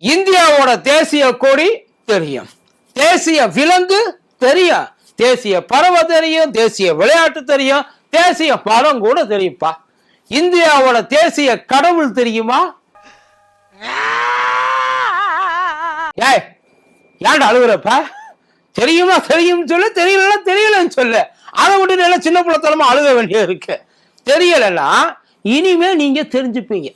இந்தியாவோட தேசிய கொடி தெரியும். தேசிய விலங்கு தெரியும். தேசிய பறவை தெரியும் தேசிய விளையாட்டு தெரியும் தேசிய படம் கூட தெரியும்ப்பா. இந்தியாவோட தேசிய கடவுள் தெரியுமா? ஏய் ஏன்டா அழுகுறப்ப? தெரியுமா தெரியும்னு சொல்லு தெரியலன்னா தெரியலன்னு சொல்லு. அதை விட்டு நல்லா சின்ன பிள்ளைத்தனமா அழுக வேண்டியது இருக்கு. தெரியலன்னா இனிமே நீங்க தெரிஞ்சுப்பீங்க.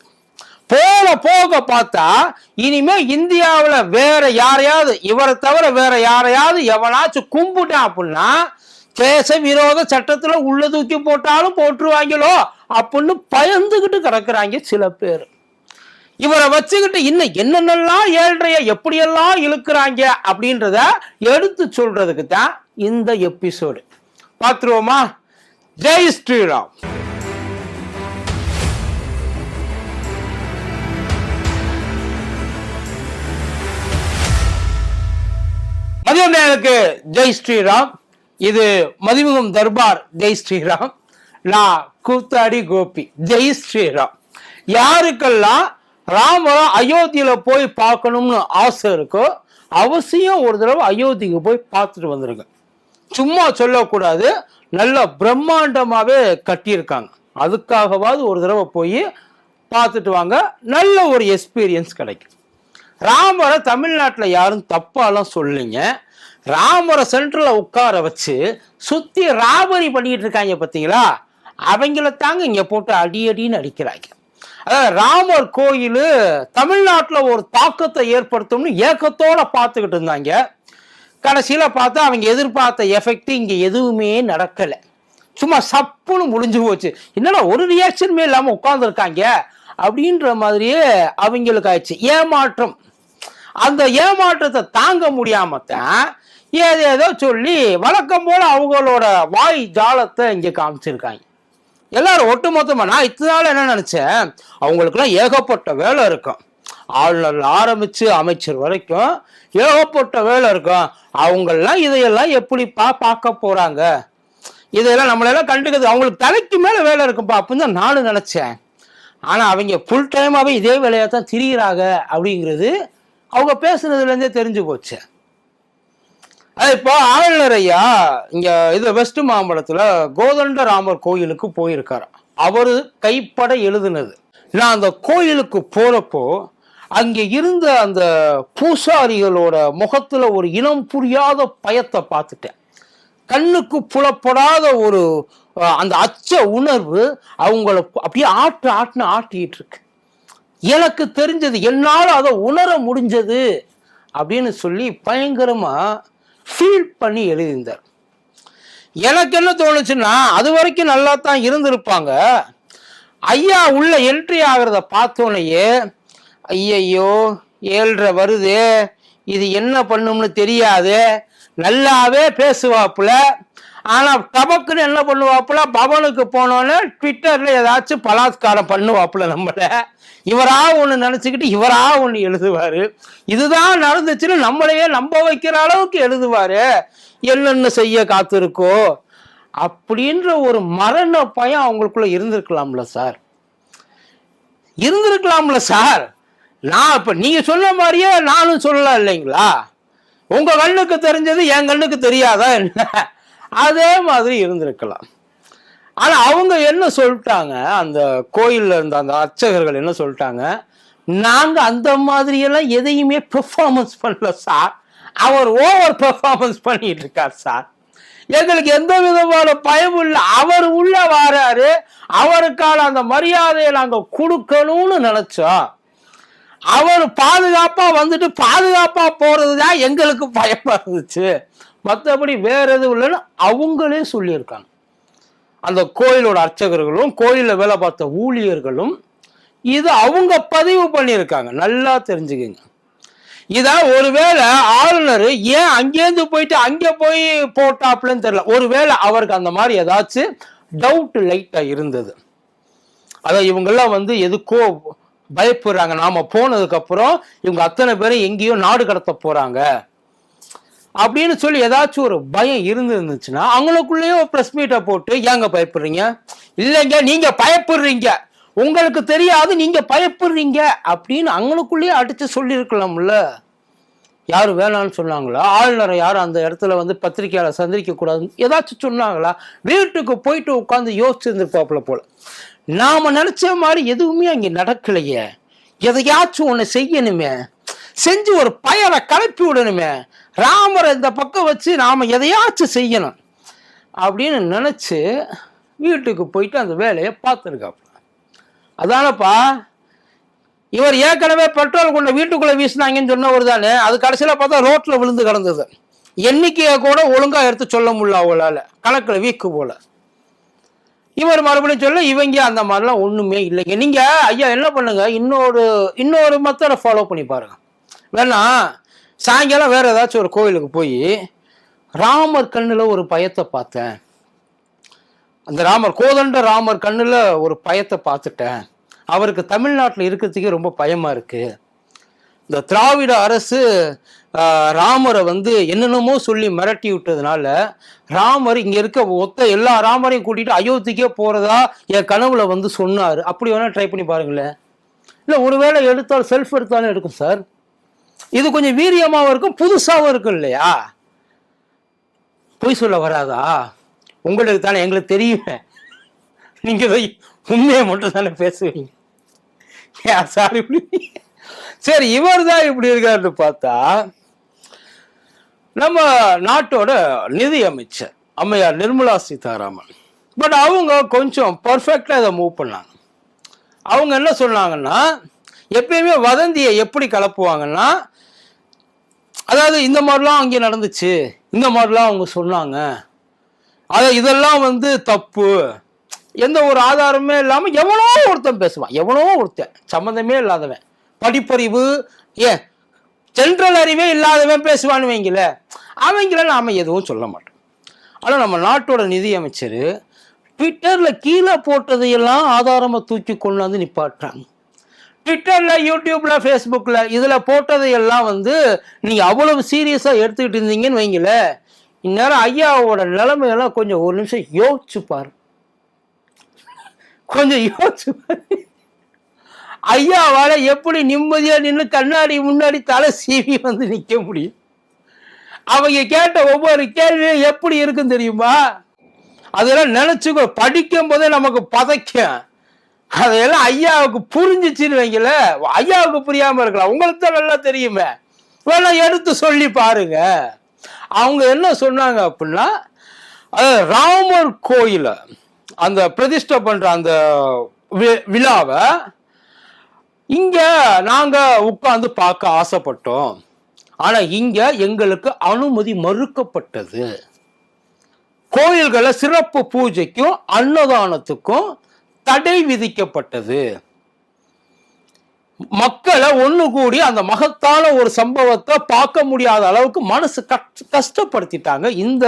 போக போக பார்த்தா இனிமே இந்தியாவில் வேற யாரையாவது இவரை தவிர வேற யாரையாவது எவனாச்சும் கும்பிட்டான் அப்படின்னா தேச விரோத சட்டத்துல உள்ள தூக்கி போட்டாலும் போட்டுருவாங்களோ அப்படின்னு பயந்துகிட்டு கிடக்குறாங்க சில பேர். இவரை வச்சுக்கிட்டு இன்னும் என்னென்னலாம் ஏழ்றைய எப்படியெல்லாம் இழுக்கிறாங்க அப்படின்றத எடுத்து சொல்றதுக்கு தான் இந்த எபிசோடு பார்த்துருவோமா? ஜெய் ஸ்ரீராம். மதியம் நேருக்கு ஜெய் ஸ்ரீராம். இது மதிமுகம் தர்பார் ஜெய் ஸ்ரீராம். நான் கூத்தாடி கோபி ஜெய் ஸ்ரீராம். யாருக்கெல்லாம் ராமரம் அயோத்தியில போய் பார்க்கணும்னு ஆசை இருக்கோ அவசியம் ஒரு தடவை அயோத்திக்கு போய் பார்த்துட்டு வந்துருங்க. சும்மா சொல்லக்கூடாது நல்ல பிரம்மாண்டமாகவே கட்டியிருக்காங்க. அதுக்காகவாவது ஒரு தடவை போய் பார்த்துட்டு வாங்க. நல்ல ஒரு எக்ஸ்பீரியன்ஸ் கிடைக்கும். ராமரை தமிழ்நாட்டில் யாரும் தப்பாலாம் சொல்லுங்க ராமரை சென்டரில் உட்கார வச்சு சுற்றி ராபரி பண்ணிட்டு இருக்காங்க பார்த்தீங்களா அவங்கள தாங்க இங்கே போட்டு அடி அடின்னு அடிக்கிறாங்க. அதாவது ராமர் கோயில் தமிழ்நாட்டில் ஒரு தாக்கத்தை ஏற்படுத்தும்னு ஏக்கத்தோட பார்த்துக்கிட்டு இருந்தாங்க. கடைசியில் பார்த்தா அவங்க எதிர்பார்த்த எஃபெக்ட் இங்கே எதுவுமே நடக்கலை. சும்மா சப்புன்னு முடிஞ்சு போச்சு. என்னடா ஒரு ரியாக்ஷனுமே இல்லாமல் உட்காந்துருக்காங்க அப்படின்ற மாதிரியே அவங்களுக்கு ஆயிடுச்சு. ஏமாற்றம். அந்த ஏமாற்றத்தை தாங்க முடியாமத்தான் ஏதேதோ சொல்லி வழக்கம் போல அவங்களோட வாய் ஜாலத்தை இங்கே காமிச்சிருக்காங்க. எல்லாரும் ஒட்டுமொத்தமாக நான் இத்தனால என்ன நினச்சேன்? அவங்களுக்குலாம் ஏகப்பட்ட வேலை இருக்கும். ஆளுநர் ஆரம்பித்து அமைச்சர் வரைக்கும் ஏகப்பட்ட வேலை இருக்கும். அவங்கெல்லாம் இதையெல்லாம் எப்படிப்பா பார்க்க போறாங்க? இதையெல்லாம் நம்மளெல்லாம் கண்டுக்கிறது அவங்களுக்கு தலைக்கு மேலே வேலை இருக்குப்பா அப்படின்னு தான் நானும் நினச்சேன். ஆனால் அவங்க ஃபுல் டைமாகவே இதே வேலையை தான் திரியிறாங்க அப்படிங்கிறது அவங்க பேசுனதுலேருந்தே தெரிஞ்சு போச்சு. அது இப்போ ஆளுநர் ஐயா இங்கே இது வெஸ்ட் மாம்பலத்துல கோதண்ட ராமர் கோயிலுக்கு போயிருக்காரு அவர் கைப்பட எழுதுனது. நான் அந்த கோயிலுக்கு போகிறப்போ அங்கே இருந்த அந்த பூசாரிகளோட முகத்தில் ஒரு இனம் புரியாத பயத்தை பார்த்துட்டேன். கண்ணுக்கு புலப்படாத ஒரு அந்த அச்ச உணர்வு அவங்கள அப்படியே ஆட்டு ஆட்டுன்னு ஆட்டிகிட்டு இருக்கு. எனக்கு தெரிஞ்சது என்னால் அதை உணர முடிஞ்சது அப்படின்னு சொல்லி பயங்கரமா ஃபீல் பண்ணி எழுதியிருந்தார். எனக்கு என்ன தோணுச்சுன்னா அது வரைக்கும் நல்லா தான் இருந்திருப்பாங்க. ஐயா உள்ள என்ட்ரி ஆகிறத பார்த்தோன்னையே ஐயையோ ஏழ்ரை வருது இது என்ன பண்ணும்னு தெரியாது நல்லாவே பேசுவாப்புல. ஆனால் டபக்குன்னு என்ன பண்ணுவாப்புல? பவனுக்கு போனோன்னே ட்விட்டரில் ஏதாச்சும் பலாத்காரம் பண்ணுவாப்புல நம்மளை. இவரா ஒன்று நினச்சிக்கிட்டு இவரா ஒன்று எழுதுவார். இதுதான் நடந்துச்சுன்னு நம்மளையே நம்ப வைக்கிற அளவுக்கு எழுதுவார். என்னென்ன செய்ய காத்திருக்கோ? அப்படின்ற ஒரு மரண பயம் அவங்களுக்குள்ள இருந்திருக்கலாம்ல சார். இருந்திருக்கலாம்ல சார். நான் இப்போ நீங்கள் சொன்ன மாதிரியே நானும் சொல்லலாம் இல்லைங்களா? உங்கள் கண்ணுக்கு தெரிஞ்சது என் கண்ணுக்கு தெரியாதா என்ன? அதே மாதிரி இருந்திருக்கலாம். ஆனா அவங்க என்ன சொல்லிட்டாங்க? அந்த கோயில்ல இருந்த அந்த அர்ச்சகர்கள் என்ன சொல்லிட்டாங்க? நாங்க அந்த மாதிரி எல்லாம் எதையுமே பெர்ஃபார்மன்ஸ் பண்ணல சார் அவர் ஓவர் பெர்ஃபார்மன்ஸ் பண்ணிட்டு இருக்கார் சார் எங்களுக்கு எந்த விதமான பயமும் இல்லை. அவர் உள்ள வாராரு. அவருக்கான அந்த மரியாதையை நாங்க கொடுக்கணும்னு நினைச்சோம். அவர் பாதுகாப்பா வந்துட்டு பாதுகாப்பா போகிறது தான் எங்களுக்கு பயமா இருந்துச்சு. மற்றபடி வேற எதுவும் இல்லைன்னு அவங்களே சொல்லியிருக்காங்க. அந்த கோயிலோட அர்ச்சகர்களும் கோயிலில் வேலை பார்த்த ஊழியர்களும் இது அவங்க பதிவு பண்ணியிருக்காங்க. நல்லா தெரிஞ்சுக்கங்க. இதான் ஒருவேளை ஆளுநர் ஏன் அங்கேருந்து போயிட்டு அங்கே போய் போட்டாப்லன்னு தெரியல. ஒருவேளை அவருக்கு அந்த மாதிரி ஏதாச்சும் டவுட் லைட்டாக இருந்தது. அதான் இவங்கெல்லாம் வந்து எதுக்கோ பயப்படுறாங்க. நாம் போனதுக்கப்புறம் இவங்க அத்தனை பேரும் எங்கேயோ நாடு கடத்த போகிறாங்க அப்படின்னு சொல்லி ஏதாச்சும் ஒரு பயம் இருந்து இருந்துச்சுன்னா அவங்களுக்குள்ளேயே ஒரு ப்ரெஸ் மீட்டை போட்டு ஏங்க பயப்படுறீங்க? இல்லைங்க நீங்க பயப்படுறீங்க. உங்களுக்கு தெரியாது நீங்க பயப்படுறீங்க. அப்படின்னு அவங்களுக்குள்ளேயே அடிச்சு சொல்லியிருக்கலாம்ல. யார் வேணான்னு சொன்னாங்களா? ஆளுநரை யாரும் அந்த இடத்துல வந்து பத்திரிகையாளர் சந்திரிக்க கூடாதுன்னு ஏதாச்சும் சொன்னாங்களா? வீட்டுக்கு போயிட்டு உட்காந்து யோசிச்சிருந்துருப்பாப்புல போல. நாம நினைச்ச மாதிரி எதுவுமே அங்கே நடக்கலையே. எதையாச்சும் ஒன்று செய்யணுமே. செஞ்சு ஒரு பயரை கலப்பி விடணுமே. ராமரை இந்த பக்கம் வச்சு நாம் எதையாச்சும் செய்யணும் அப்படின்னு நினச்சி வீட்டுக்கு போயிட்டு அந்த வேலையை பார்த்துருக்காப்புல. அதானப்பா இவர் ஏற்கனவே பெட்ரோல் கொண்ட வீட்டுக்குள்ளே வீசினாங்கன்னு சொன்னவர் தானே அது கடைசியில் பார்த்தா ரோட்டில் விழுந்து கிடந்தது. எண்ணிக்கையை கூட ஒழுங்காக எடுத்து சொல்ல முடியல அவளால் கணக்கில் வீக்கு போல. இவர் மறுபடியும் சொல்ல இவங்க அந்த மாதிரிலாம் ஒன்றுமே இல்லைங்க. நீங்கள் ஐயா என்ன பண்ணுங்கள் இன்னொரு இன்னொரு மெத்தடை ஃபாலோ பண்ணி பாருங்க. வேணா சாயங்காலம் வேற ஏதாச்சும் ஒரு கோவிலுக்கு போய் ராமர் கண்ணில் ஒரு பயத்தை பார்த்தேன். அந்த ராமர் கோதண்ட ராமர் கண்ணில் ஒரு பயத்தை பார்த்துட்டேன். அவருக்கு தமிழ்நாட்டில் இருக்கிறதுக்கே ரொம்ப பயமாக இருக்குது இந்த திராவிட அரசு ராமரை வந்து என்னென்னமோ சொல்லி மிரட்டி விட்டதுனால ராமர் இங்கே இருக்க ஒத்த எல்லா ராமரையும் கூட்டிகிட்டு அயோத்திக்கே போகிறதா என் கனவுல வந்து சொன்னார். அப்படி வேணால் ட்ரை பண்ணி பாருங்களேன். இல்லை ஒருவேளை எடுத்தால் செல்ஃப் எடுத்தாலும் எடுக்கும் சார் இது கொஞ்சம் வீரியமாகவும் இருக்கும் புதுசாகவும் இருக்கும் இல்லையா? பொய் சொல்ல வராதா? உங்களுக்கு தானே எங்களுக்கு தெரியுமே. நீங்கள் இதை உண்மையை மட்டும் தானே பேசுவீங்க. ஏன் சார் இப்படி? சரி இவர் தான் இப்படி இருக்காருன்னு பார்த்தா நம்ம நாட்டோட நிதி அமைச்சர் அம்மையார் நிர்மலா சீதாராமன். பட் அவங்க கொஞ்சம் பர்ஃபெக்டாக இதை மூவ் பண்ணாங்க. அவங்க என்ன சொன்னாங்கன்னா எப்பயுமே வதந்தியை எப்படி கலப்புவாங்கன்னா அதாவது இந்த மாதிரிலாம் அங்கே நடந்துச்சு. இந்த மாதிரிலாம் அவங்க சொன்னாங்க. அதை இதெல்லாம் வந்து தப்பு. எந்த ஒரு ஆதாரமே இல்லாமல் எவனோ ஒருத்தன் பேசுவான். எவனோ ஒருத்தன். சம்மந்தமே இல்லாதவன். படிப்பறிவு ஏன் ஜென்ரல் அறிவே இல்லாதவன் பேசுவான்னு வைங்கள அவங்கள நாம் எதுவும் சொல்ல மாட்டோம். ஆனால் நம்ம நாட்டோட நிதியமைச்சர் ட்விட்டரில் கீழே போட்டதையெல்லாம் ஆதாரமாக தூக்கி கொண்டு வந்து நிப்பாட்டுறாங்க. ட்விட்டரில் யூடியூப்பில் ஃபேஸ்புக்கில் இதில் போட்டதையெல்லாம் வந்து நீங்கள் அவ்வளவு சீரியஸாக எடுத்துக்கிட்டு இருந்தீங்கன்னு வைங்கள இந்நேரம் ஐயாவோட நிலைமையெல்லாம் கொஞ்சம் ஒரு நிமிஷம் யோசிச்சு பாரு. கொஞ்சம் யோசிச்சு ஐயாவால் ஐயாவால எப்படி நிம்மதியா நின்று கண்ணாடி முன்னாடி தலை சீவி வந்து நிக்க முடியும்? அவங்க கேட்ட ஒவ்வொரு கேள்வியும் எப்படி இருக்குன்னு தெரியுமா? அதெல்லாம் நினைச்சுக்கோ படிக்கும் போதே நமக்கு பதைக்கும். அதெல்லாம் ஐயாவுக்கு புரிஞ்சிச்சுன்னு வைங்கள ஐயாவுக்கு புரியாம இருக்கலாம். உங்களுக்கு தான் நல்லா தெரியுமே. வேணா எடுத்து சொல்லி பாருங்க. அவங்க என்ன சொன்னாங்க அப்படின்னா ராமர் கோயில அந்த பிரதிஷ்டை பண்ற அந்த வி- விழாவை இங்க நாங்க உட்கார்ந்து பார்க்க ஆசைப்பட்டோம். ஆனா இங்க எங்களுக்கு அனுமதி மறுக்கப்பட்டது. கோயில்களை சிறப்பு பூஜைக்கும் அன்னதானத்துக்கும் தடை விதிக்கப்பட்டது. மக்களை ஒண்ணு கூடி அந்த மகத்தான ஒரு சம்பவத்தை பார்க்க முடியாத அளவுக்கு மனசு கஷ்டப்படுத்திட்டாங்க இந்த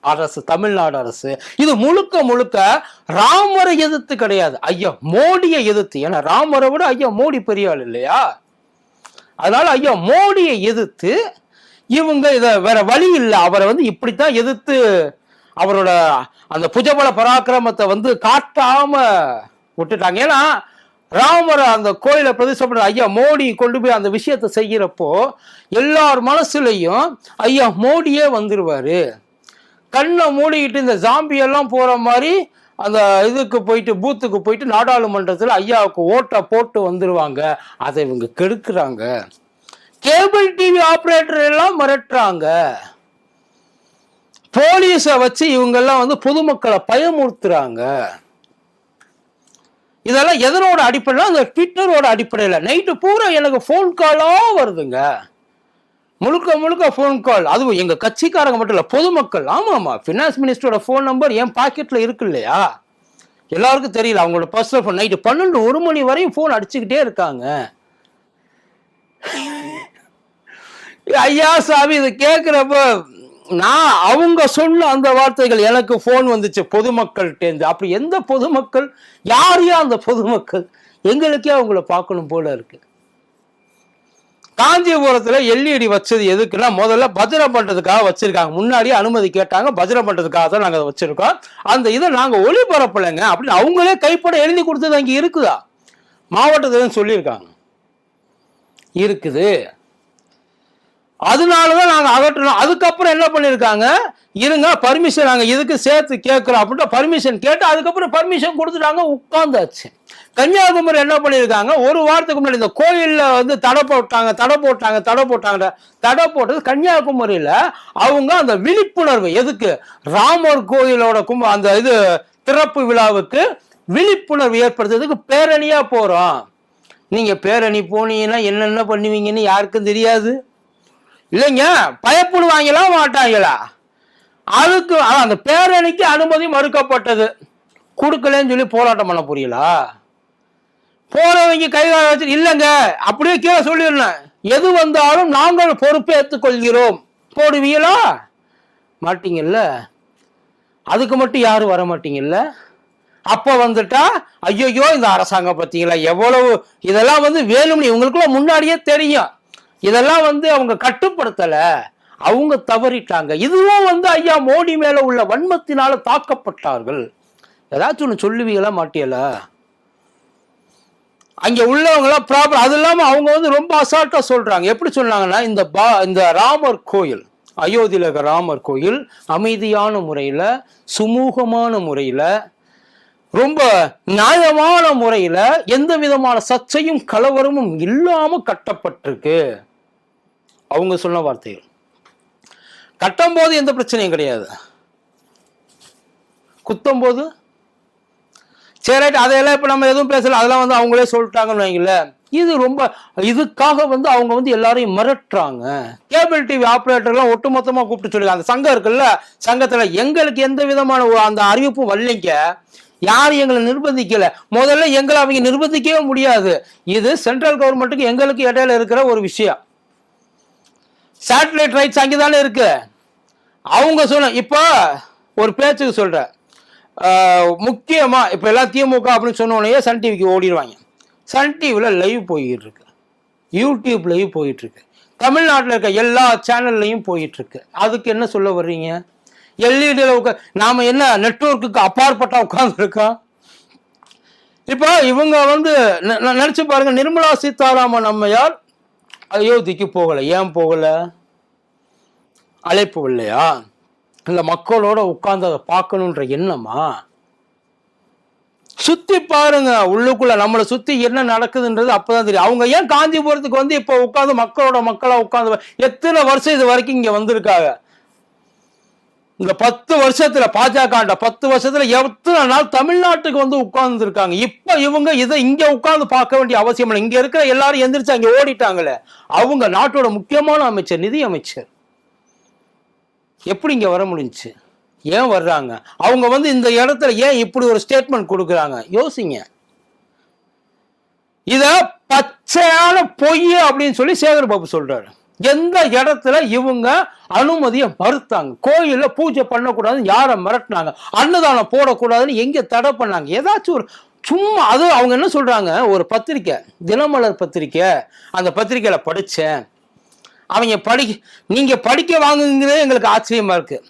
அரசு தமிழ்நாடு அரசு. இது முழுக்க முழுக்க ராமரை எதிர்த்து கிடையாது. ஐயா மோடியை எதிர்த்து. ஏன்னா ராமரை விட ஐயா மோடி பெரிய ஆள் இல்லையா? அதனால ஐயா மோடியை எதிர்த்து இவங்க இத வேற வழி இல்லை. அவரை வந்து இப்படித்தான் எதிர்த்து அவரோட அந்த புஜபல பராக்கிரமத்தை வந்து காட்டாம விட்டுட்டாங்க. ஏன்னா ராமர் அந்த கோயிலை பிரதிஷ்டை பண்ற ஐயா மோடி கொண்டு போய் அந்த விஷயத்தை செய்கிறப்போ எல்லார் மனசுலையும் ஐயா மோடியே வந்துருவாரு. கண்ணை மூடிக்கிட்டு இந்த ஜாம்பியெல்லாம் போற மாதிரி அந்த இதுக்கு போயிட்டு பூத்துக்கு போயிட்டு நாடாளுமன்றத்தில் ஐயாவுக்கு ஓட்டை போட்டு வந்துருவாங்க. அதை இவங்க கெடுக்குறாங்க. கேபிள் டிவி ஆப்ரேட்டர் எல்லாம் மிரட்டுறாங்க. போலீஸை வச்சு இவங்கெல்லாம் வந்து பொதுமக்களை பயமுறுத்துறாங்க. இதெல்லாம் எதனோட அடிப்படையில்? அந்த ட்விட்டரோட அடிப்படையில். நைட்டு பூரா எனக்கு ஃபோன் காலாக வருதுங்க. முழுக்க முழுக்க ஃபோன் கால் அதுவும் எங்கள் கட்சிக்காரங்க மட்டும் இல்லை பொதுமக்கள். ஆமாம் ஆமாம் ஃபினான்ஸ் மினிஸ்டரோட ஃபோன் நம்பர் என் பாக்கெட்டில் இருக்கு இல்லையா? எல்லாருக்கும் தெரியல. அவங்களோட பர்சனல் ஃபோன் நைட்டு பன்னெண்டு ஒரு மணி வரையும் ஃபோன் அடிச்சுக்கிட்டே இருக்காங்க. ஐயா சாமி இதை கேட்குறப்ப நான் அவங்க சொன்ன அந்த வார்த்தைகள் எனக்கு ஃபோன் வந்துச்சு. பொதுமக்கள்கிட்டேருந்து அப்படி எந்த பொதுமக்கள்? யாரையா அந்த பொதுமக்கள்? எங்களுக்கே அவங்கள பார்க்கணும் போல இருக்கு. காஞ்சிபுரத்தில் எல்இடி வச்சது எதுக்குன்னா முதல்ல பஜ்ரம் பண்ணுறதுக்காக வச்சுருக்காங்க. முன்னாடியே அனுமதி கேட்டாங்க. பஜ்ரம் பண்ணுறதுக்காக தான் நாங்கள் அதை வச்சுருக்கோம். அந்த இதை நாங்கள் ஒளிபரப்பலைங்க. அப்படின்னு அவங்களே கைப்பட எழுதி கொடுத்தது அங்கே இருக்குதா? மாவட்டத்தில் சொல்லியிருக்காங்க. இருக்குது. அதனாலதான் நாங்க அகற்றணும். அதுக்கப்புறம் என்ன பண்ணிருக்காங்க? இருங்க பர்மிஷன் நாங்க இதுக்கு சேர்த்து கேட்கிறோம் அப்படின்ட்டு பர்மிஷன் கேட்டு அதுக்கப்புறம் பர்மிஷன் கொடுத்துட்டாங்க உட்கார்ந்தாச்சு கன்னியாகுமரி என்ன பண்ணியிருக்காங்க ஒரு வாரத்துக்கு முன்னாடி இந்த கோயிலில் வந்து தடை போட்டாங்க தடை போட்டாங்க தடை போட்டாங்க தடை போட்டது கன்னியாகுமரியில் அவங்க அந்த விழிப்புணர்வு எதுக்கு? ராமர் கோயிலோட கும் அந்த இது திறப்பு விழாவுக்கு விழிப்புணர்வு ஏற்படுத்துறதுக்கு பேரணியாக போகிறோம் நீங்கள் பேரணி போனீங்கன்னா என்னென்ன பண்ணுவீங்கன்னு யாருக்கும் தெரியாது. இல்லைங்க பயப்படுவாங்களா மாட்டாங்களா? அதுக்கு அந்த பேரணிக்கு அனுமதி மறுக்கப்பட்டது. கொடுக்கலன்னு சொல்லி போராட்டம் பண்ண புரியலா. போறவங்க கை கால வச்சு இல்லைங்க அப்படியே கீழே சொல்லிடணும். எது வந்தாலும் நாங்கள் பொறுப்பேற்றுக் கொள்கிறோம். போடுவீங்களா? மாட்டீங்கல்ல? அதுக்கு மட்டும் யாரும் வர மாட்டீங்கல்ல? அப்போ வந்துட்டா ஐயோ இந்த அரசாங்கம் பார்த்தீங்களா எவ்வளவு இதெல்லாம் வந்து வேணும்னு இவங்களுக்குள்ள முன்னாடியே தெரியும். இதெல்லாம் வந்து அவங்க கட்டுப்படுத்தல. அவங்க தவறிட்டாங்க. இதுவும் வந்து ஐயா மோடி மேல உள்ள வன்மத்தினால தாக்கப்பட்டார்கள். ஏதாச்சும் ஒன்று சொல்லுவீங்களா மாட்டியல? அங்க உள்ளவங்களாம் ப்ராப்ளம் அது இல்லாம அவங்க வந்து ரொம்ப அசால்ட்டா சொல்றாங்க. எப்படி சொன்னாங்கன்னா இந்த பா இந்த ராமர் கோயில் அயோத்தியில இருக்கிற ராமர் கோயில் அமைதியான முறையில சுமூகமான முறையில ரொம்ப நியாயமான முறையில எந்த விதமான சர்ச்சையும் கலவரமும் இல்லாம கட்டப்பட்டிருக்கு. அவங்க சொன்ன வார்த்தைகள். கட்டும் போது எந்த பிரச்சனையும் கிடையாது. குத்தும் போது சரி ரைட் அதையெல்லாம் இப்போ நம்ம எதுவும் பேசல அதெல்லாம் வந்து அவங்களே சொல்லிட்டாங்கன்னு வைங்களேன் இது ரொம்ப இதுக்காக வந்து அவங்க வந்து எல்லாரையும் மிரட்டுறாங்க. கேபிள் டிவி ஆப்ரேட்டர்லாம் ஒட்டுமொத்தமாக கூப்பிட்டு சொல்லுங்க அந்த சங்கம் இருக்குல்ல சங்கத்தில் எங்களுக்கு எந்த விதமான ஒரு அந்த அறிவிப்பும் வரலைங்க. யாரும் எங்களை நிர்பந்திக்கல. முதல்ல எங்களை அவங்க நிர்பந்திக்கவே முடியாது. இது சென்ட்ரல் கவர்மெண்ட்டுக்கு எங்களுக்கு இடையில இருக்கிற ஒரு விஷயம். சேட்டலைட் ரைட்ஸ் அங்கே தானே இருக்கு. அவங்க சொல்ல இப்போ ஒரு பேச்சுக்கு சொல்கிறேன் முக்கியமாக இப்போ எல்லாம் திமுக அப்படின்னு சொன்ன சன் டிவிக்கு ஓடிடுவாங்க. சன் டிவியில் லைவ் போயிட்டு இருக்கு யூடியூப் லைவ் தமிழ்நாட்டில் இருக்க எல்லா சேனல்லையும் போயிட்டுருக்கு. அதுக்கு என்ன சொல்ல வர்றீங்க? எல்இடியில் உட்கா நாம் என்ன நெட்வொர்க்குக்கு அப்பாற்பட்டா உட்காந்துருக்கோம் இப்போ இவங்க வந்து நினச்சி பாருங்கள் நிர்மலா சீதாராமன் அம்மையார் அயோத்திக்கு போகலை. ஏன் போகலை? அழைப்பு இல்லையா? இல்லை மக்களோட உட்கார்ந்து அதை பார்க்கணுன்ற எண்ணமா? சுத்தி பாருங்க. உள்ளுக்குள்ள நம்மளை சுத்தி என்ன நடக்குதுன்றது அப்பதான் தெரியும். அவங்க ஏன் காஞ்சிபுரத்துக்கு வந்து இப்ப உட்காந்து மக்களோட மக்களா உட்காந்து எத்தனை வருஷம் இது வரைக்கும் இங்க வந்திருக்காங்க? இந்த பத்து வருஷத்துல பாஜக பத்து வருஷத்துல எத்தனை நாள் தமிழ்நாட்டுக்கு வந்து உட்கார்ந்து இருக்காங்க இப்ப இவங்க இதை இங்க உட்கார்ந்து பார்க்க வேண்டிய அவசியம் இல்லை. இங்க இருக்கிற எல்லாரும் எந்திரிச்சு அங்க ஓடிட்டாங்களே. அவங்க நாட்டோட முக்கியமான அமைச்சர் நிதி அமைச்சர். எப்படி இங்க வர முடிஞ்சுச்சு? ஏன் வர்றாங்க? அவங்க வந்து இந்த இடத்துல ஏன் இப்படி ஒரு ஸ்டேட்மெண்ட் கொடுக்குறாங்க? யோசிங்க. இத பச்சையான பொய் அப்படின்னு சொல்லி சேகர் பாபு சொல்றாரு. எந்த இடத்துல இவங்க அனுமதியை மறுத்தாங்க? கோயில்ல பூஜை பண்ணக்கூடாதுன்னு யாரை மிரட்டினாங்க? அன்னதானம் போடக்கூடாதுன்னு எங்க தடை பண்ணாங்க? ஏதாச்சும் ஒரு சும்மா அது அவங்க என்ன சொல்றாங்க? ஒரு பத்திரிக்கை தினமலர் பத்திரிக்கை. அந்த பத்திரிக்கையில படித்தேன் அவங்க படி நீங்க படிக்க வாங்குங்கிறதே எங்களுக்கு ஆச்சரியமா இருக்கு.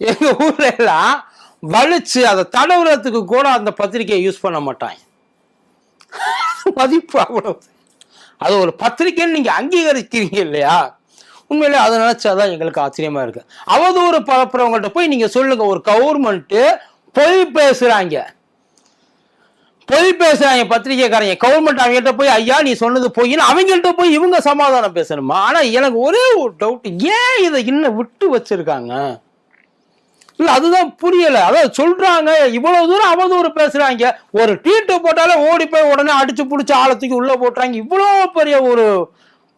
எங்க ஊர்ல எல்லாம் வலிச்சு அதை தடவுறதுக்கு கூட அந்த பத்திரிக்கையை யூஸ் பண்ண மாட்டாங்க. மதிப்பு அவ்வளவு. அது ஒரு பத்திரிக்கைன்னு நீங்க அங்கீகரிக்கிறீங்க இல்லையா? உண்மையிலே அதை நினைச்சாதான் எங்களுக்கு ஆச்சரியமா இருக்கு. அவதூறு பரப்புறவங்கள்ட்ட போய் நீங்க சொல்லுங்க ஒரு கவர்மெண்ட் பொய் பேசுறாங்க. பொய் பேசுறாங்க பத்திரிக்கைக்காரங்க கவர்மெண்ட் அவங்ககிட்ட போய் ஐயா நீ சொன்னது பொய்ன்னு அவங்கள்ட்ட போய் இவங்க சமாதானம் பேசணுமா? ஆனா எனக்கு ஒரே ஒரு டவுட் ஏன் இதை இன்னும் விட்டு வச்சிருக்காங்க? இல்லை அதுதான் புரியல. அதாவது சொல்கிறாங்க இவ்வளோ தூரம் அவதூறு பேசுகிறாங்க ஒரு டீட்டு போட்டாலே ஓடி போய் உடனே அடித்து பிடிச்சி ஆழத்துக்கு உள்ளே போட்டுறாங்க. இவ்வளோ பெரிய ஒரு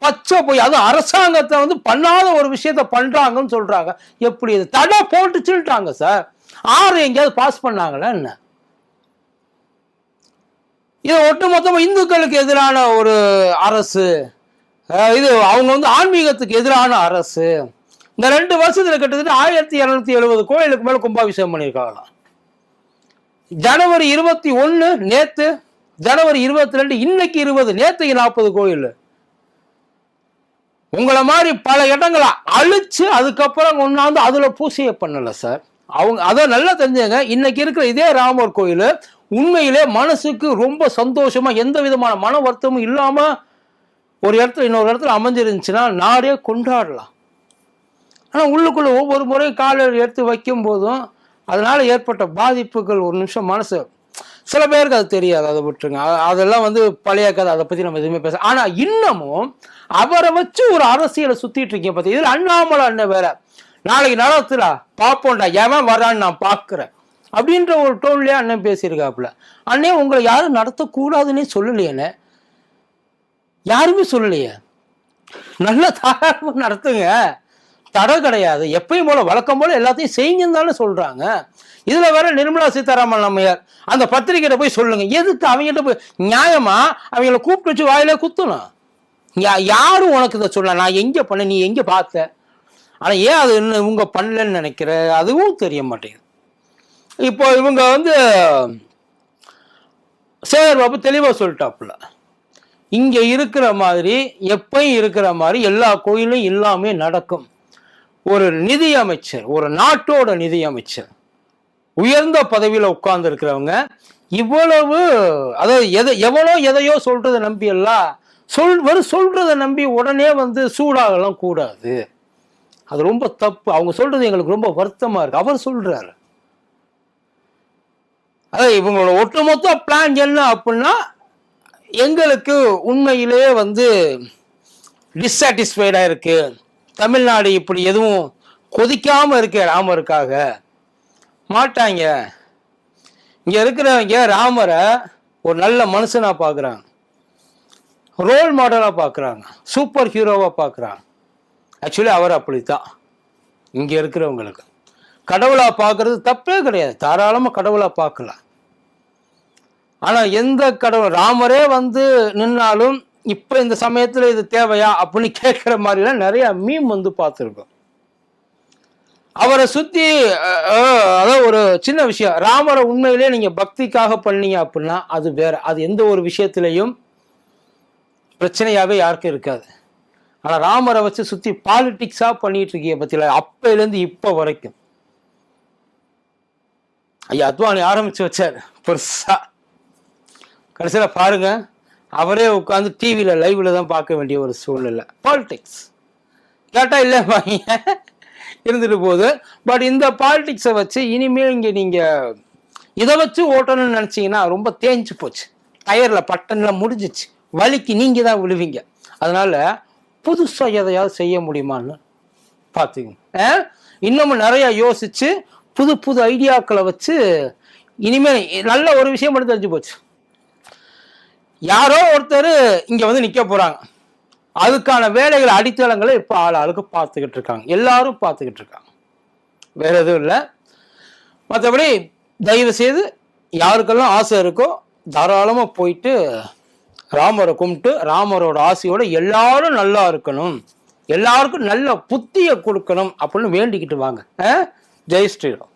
பச்சை போய். அது அரசாங்கத்தை வந்து பண்ணாத ஒரு விஷயத்த பண்ணுறாங்கன்னு சொல்கிறாங்க எப்படி இது தடை போட்டு சொல்லிட்டாங்க சார்? ஆறு எங்கேயாவது பாஸ் பண்ணாங்களா என்ன? இது ஒட்டுமொத்தமா இந்துக்களுக்கு எதிரான ஒரு அரசு. இது அவங்க வந்து ஆன்மீகத்துக்கு எதிரான அரசு. இந்த ரெண்டு வருஷத்துல கிட்டத்தட்ட ஆயிரத்தி இருநூத்தி எழுபது கோயிலுக்கு மேல கும்பாபிஷேகம் பண்ணியிருக்காங்களாம். ஜனவரி இருபத்தி ஒன்னு நேத்து ஜனவரி இருபத்தி ரெண்டு இன்னைக்கு இருபது நேத்துக்கு நாற்பது கோயில். உங்களை மாதிரி பல இடங்களை அழிச்சு அதுக்கப்புறம் கொண்டாந்து அதுல பூசையை பண்ணல சார். அவங்க அதை நல்லா தெரிஞ்சுங்க இன்னைக்கு இருக்கிற இதே ராமர் கோயில் உண்மையிலே மனசுக்கு ரொம்ப சந்தோஷமா எந்த விதமான மன வருத்தமும் இல்லாம ஒரு இடத்துல இன்னொரு இடத்துல அமைஞ்சிருந்துச்சுன்னா நாடே கொண்டாடலாம். ஆனால் உள்ளுக்குள்ள ஒவ்வொரு முறையும் காலில் எடுத்து வைக்கும் போதும் அதனால் ஏற்பட்ட பாதிப்புகள் ஒரு நிமிஷம் மனசு சில பேருக்கு அது தெரியாது அதை விட்டுருங்க. அதெல்லாம் வந்து பழைய கதை அதை பற்றி நம்ம எதுவுமே பேச ஆனால் இன்னமும் அவரை வச்சு ஒரு அரசியலை சுற்றிட்டு இருக்கீங்க பார்த்தி இதில் அண்ணாமலை அண்ணன் வேற. நாளைக்கு நடத்துல பார்ப்போம்டா ஏன் வரான்னு நான் பார்க்குறேன் அப்படின்ற ஒரு டோன்லேயே அண்ணன் பேசியிருக்காப்புல. அண்ணே உங்களை யாரும் நடத்தக்கூடாதுன்னே சொல்லலையேண்ணே. யாருமே சொல்லலையே. நல்ல தாராளமா நடத்துங்க. தடை கிடையாது. எப்பயும் போல வழக்கம் போல எல்லாத்தையும் செய்யுங்கன்னு தானே சொல்றாங்க. இதுல வேற நிர்மலா சீதாராமன் அம்மையார் அந்த பத்திரிக்கையிட்ட போய் சொல்லுங்க. எதுக்கு அவங்ககிட்ட போய் நியாயமா? அவங்கள கூப்பிட்டு வச்சு வாயில குத்தணும். யா- யாரும் உனக்கு இதை சொல்ல? நான் எங்க பண்ண நீ எங்க பார்த்த? ஆனா ஏன் அது இன்னும் இவங்க பண்ணலன்னு நினைக்கிற? அதுவும் தெரிய மாட்டேங்குது. இப்போ இவங்க வந்து சேகர் பாபு தெளிவாக சொல்லிட்டாப்புல. இங்கே இருக்கிற மாதிரி எப்பயும் இருக்கிற மாதிரி எல்லா கோயிலும் எல்லாமே நடக்கும். ஒரு நிதி அமைச்சர் ஒரு நாட்டோட நிதி அமைச்சர் உயர்ந்த பதவியில் உட்கார்ந்து இருக்கிறவங்க இவ்வளவு அதாவது எதை எவ்வளோ எதையோ சொல்றதை நம்பி எல்லாம் சொல் வெறும் சொல்றதை நம்பி உடனே வந்து சூடாகலாம் கூடாது. அது ரொம்ப தப்பு. அவங்க சொல்றது எங்களுக்கு ரொம்ப வருத்தமா இருக்கு. அவர் சொல்றாரு. அதாவது இவங்களோட ஒட்டுமொத்த பிளான் என்ன அப்படின்னா எங்களுக்கு உண்மையிலேயே வந்து டிஸாட்டிஸ்ஃபைடாக இருக்குது தமிழ்நாடு இப்படி எதுவும் கொதிக்காமல் இருக்க ராமருக்காக மாட்டாங்க. இங்கே இருக்கிறவங்க ராமரை ஒரு நல்ல மனுஷனாக பார்க்குறாங்க ரோல் மாடலாக பார்க்குறாங்க சூப்பர் ஹீரோவாக பார்க்குறாங்க ஆக்சுவலி அவர் அப்படித்தான். இங்கே இருக்கிறவங்களுக்கு. கடவுளாக பார்க்கறது தப்பே கிடையாது. தாராளமாக கடவுளாக பார்க்கலாம் ஆனால் எந்த கடவுள் ராமரே வந்து நின்னாலும் இப்ப இந்த சமயத்துல இது தேவையா அப்படின்னு கேட்கிற மாதிரிலாம் நிறைய மீம் வந்து பார்த்துருக்கோம். அவரை சுத்தி அதாவது ஒரு சின்ன விஷயம். ராமரை உண்மையிலேயே நீங்க பக்திக்காக பண்ணீங்க அப்படின்னா அது வேற. அது எந்த ஒரு விஷயத்திலையும் பிரச்சனையாவே யாருக்கும் இருக்காது. ஆனா ராமரை வச்சு சுத்தி பாலிட்டிக்ஸாக பண்ணிட்டு இருக்கீங்க பத்தியில அப்பையில இருந்து இப்ப வரைக்கும். ஐயா அத்வானி ஆரம்பிச்சு வச்சார். பெருசா. கடைசியில பாருங்க. அவரே உட்காந்து டிவியில லைவ்ல தான் பார்க்க வேண்டிய ஒரு சூழ்நிலை. பாலிடிக்ஸ் கேட்டா இல்ல வாங்க. இருந்துட்டு போகுது. பட் இந்த பாலிடிக்ஸை வச்சு இனிமேல் இங்க நீங்க இதை வச்சு ஓட்டணும்னு நினைச்சீங்கன்னா ரொம்ப தேஞ்சு போச்சு. டயர்ல பட்டன்ல முடிஞ்சிச்சு. வலிக்கு நீங்க தான் விழுவீங்க. அதனால புதுசாக எதையாவது செய்ய முடியுமான்னு பார்த்துங்க ஆ? இன்னமும் நிறைய யோசிச்சு புது புது ஐடியாக்களை வச்சு இனிமேல் நல்ல ஒரு விஷயம் மட்டும் தெரிஞ்சு போச்சு. யாரோ ஒருத்தர் இங்க வந்து நிக்க போறாங்க. அதுக்கான வேலைகள் அடித்தளங்களை இப்ப ஆள் ஆளுக்கு பார்த்துக்கிட்டு இருக்காங்க. எல்லாரும் பார்த்துக்கிட்டு இருக்காங்க. வேற எதுவும் இல்லை. மற்றபடி தயவு செய்து யாருக்கெல்லாம் ஆசை இருக்கோ தாராளமாக போயிட்டு ராமரை கும்பிட்டு ராமரோட ஆசையோட எல்லாரும் நல்லா இருக்கணும். எல்லாருக்கும் நல்ல புத்தியை கொடுக்கணும் அப்படின்னு வேண்டிக்கிட்டு வாங்க. ஜெய் ஸ்ரீராம்.